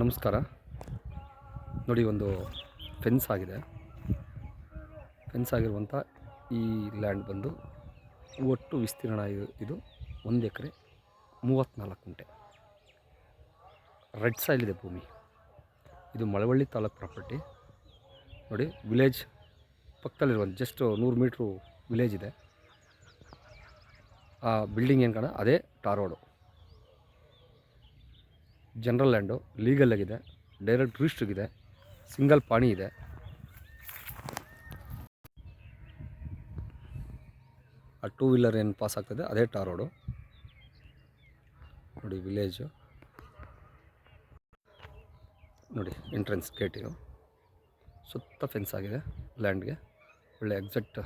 ನಮಸ್ಕಾರ. ನೋಡಿ, ಒಂದು ಫೆನ್ಸ್ ಆಗಿದೆ. ಫೆನ್ಸ್ ಆಗಿರುವಂಥ ಈ ಲ್ಯಾಂಡ್ ಬಂದು ಒಟ್ಟು ವಿಸ್ತೀರ್ಣ ಇದು ಒಂದು ಎಕರೆ ಮೂವತ್ತ್ನಾಲ್ಕು ಗುಂಟೆ. ರೆಡ್ ಸೈಲ್ ಇದೆ ಭೂಮಿ. ಇದು ಮಳವಳ್ಳಿ ತಾಲೂಕು ಪ್ರಾಪರ್ಟಿ ನೋಡಿ ವಿಲೇಜ್ ಪಕ್ಕದಲ್ಲಿರುವಂಥ ಜಸ್ಟ್ ನೂರು ಮೀಟ್ರು ವಿಲೇಜ್ ಇದೆ. ಆ ಬಿಲ್ಡಿಂಗ್ ಏನು ಕಾಣ, ಅದೇ tar road general land legal ಆಗಿದೆ ಡೈರೆಕ್ಟ್ ರಿಜಿಸ್ಟ್ರಿಗಿದೆ ಸಿಂಗಲ್ ಪಾಣಿ ಇದೆ. ಆ ಟೂ ವೀಲರ್ ಏನು ಪಾಸ್ ಆಗ್ತದೆ, ಅದೇ ಟಾರ್ ರೋಡು ನೋಡಿ ವಿಲೇಜು ನೋಡಿ ಎಂಟ್ರೆನ್ಸ್ ಗೇಟ್ ಸುತ್ತ ಫೆನ್ಸ್ ಆಗಿದೆ ಲ್ಯಾಂಡ್ಗೆ ಒಳ್ಳೆ ಎಕ್ಸಾಕ್ಟ್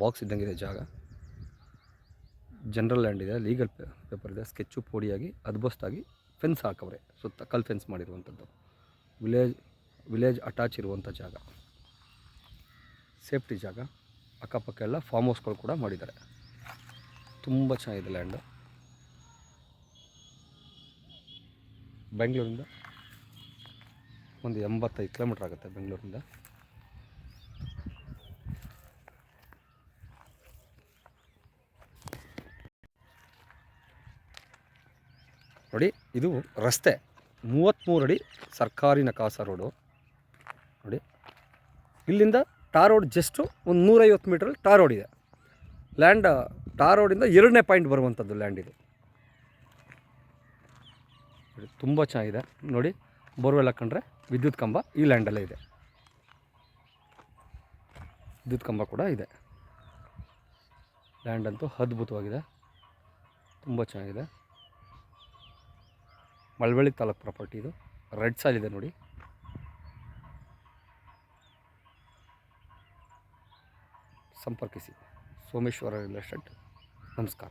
ಬಾಕ್ಸ್ ಇದ್ದಂಗಿದೆ ಜಾಗ. ಜನರಲ್ ಲ್ಯಾಂಡ್ ಇದೆ ಲೀಗಲ್ ಪೇಪರ್ ಇದೆ ಸ್ಕೆಚ್ಚು ಪೋಡಿಯಾಗಿ ಅದ್ಬಸ್ತಾಗಿ ಫೆನ್ಸ್ ಹಾಕವ್ರೆ, ಸುತ್ತ ಕಲ್ ಫೆನ್ಸ್ ಮಾಡಿರುವಂಥದ್ದು. ವಿಲೇಜ್ ವಿಲೇಜ್ ಅಟ್ಯಾಚ್ ಇರುವಂಥ ಜಾಗ. ಸೇಫ್ಟಿ ಜಾಗ. ಅಕ್ಕಪಕ್ಕ ಎಲ್ಲ ಫಾರ್ಮ್ ಹೌಸ್ಗಳು ಕೂಡ ಮಾಡಿದ್ದಾರೆ. ತುಂಬ ಚೆನ್ನಾಗಿದೆ ಲ್ಯಾಂಡು ಬೆಂಗಳೂರಿಂದ ಒಂದು ಎಂಬತ್ತೈದು ಕಿಲೋಮೀಟ್ರ್ ಆಗುತ್ತೆ ಬೆಂಗಳೂರಿಂದ. ನೋಡಿ, ಇದು ರಸ್ತೆ. ಮೂವತ್ತ್ಮೂರು ಅಡಿ ಸರ್ಕಾರಿ ನಕಾಸ ರೋಡು. ನೋಡಿ, ಇಲ್ಲಿಂದ ಟಾರ್ ರೋಡ್ ಜಸ್ಟು ಒಂದು ನೂರೈವತ್ತು ಮೀಟ್ರಲ್ಲಿ ಟಾರ್ ರೋಡ್ ಇದೆ. ಲ್ಯಾಂಡ್ ಟಾರ್ ರೋಡಿಂದ ಎರಡನೇ ಪಾಯಿಂಟ್ ಬರುವಂಥದ್ದು ಲ್ಯಾಂಡ್ ಇದು. ತುಂಬ ಚೆನ್ನಾಗಿದೆ. ನೋಡಿ, ಬೋರ್ವೆಲ್ ಕಂಡ್ರೆ ವಿದ್ಯುತ್ ಕಂಬ ಈ ಲ್ಯಾಂಡಲ್ಲೇ ಇದೆ. ವಿದ್ಯುತ್ ಕಂಬ ಕೂಡ ಇದೆ. ಲ್ಯಾಂಡ್ ಅಂತೂ ಅದ್ಭುತವಾಗಿದೆ. ತುಂಬ ಚೆನ್ನಾಗಿದೆ. ಮಳವಳ್ಳಿ ತಾಲೂಕು ಪ್ರಾಪರ್ಟಿ ಇದು. ರೆಡ್ ಸಾಲ್ ಇದೆ ನೋಡಿ. ಸಂಪರ್ಕಿಸಿ. ಸೋಮೇಶ್ವರ ಎಸ್ಟೇಟ್ ನಮಸ್ಕಾರ.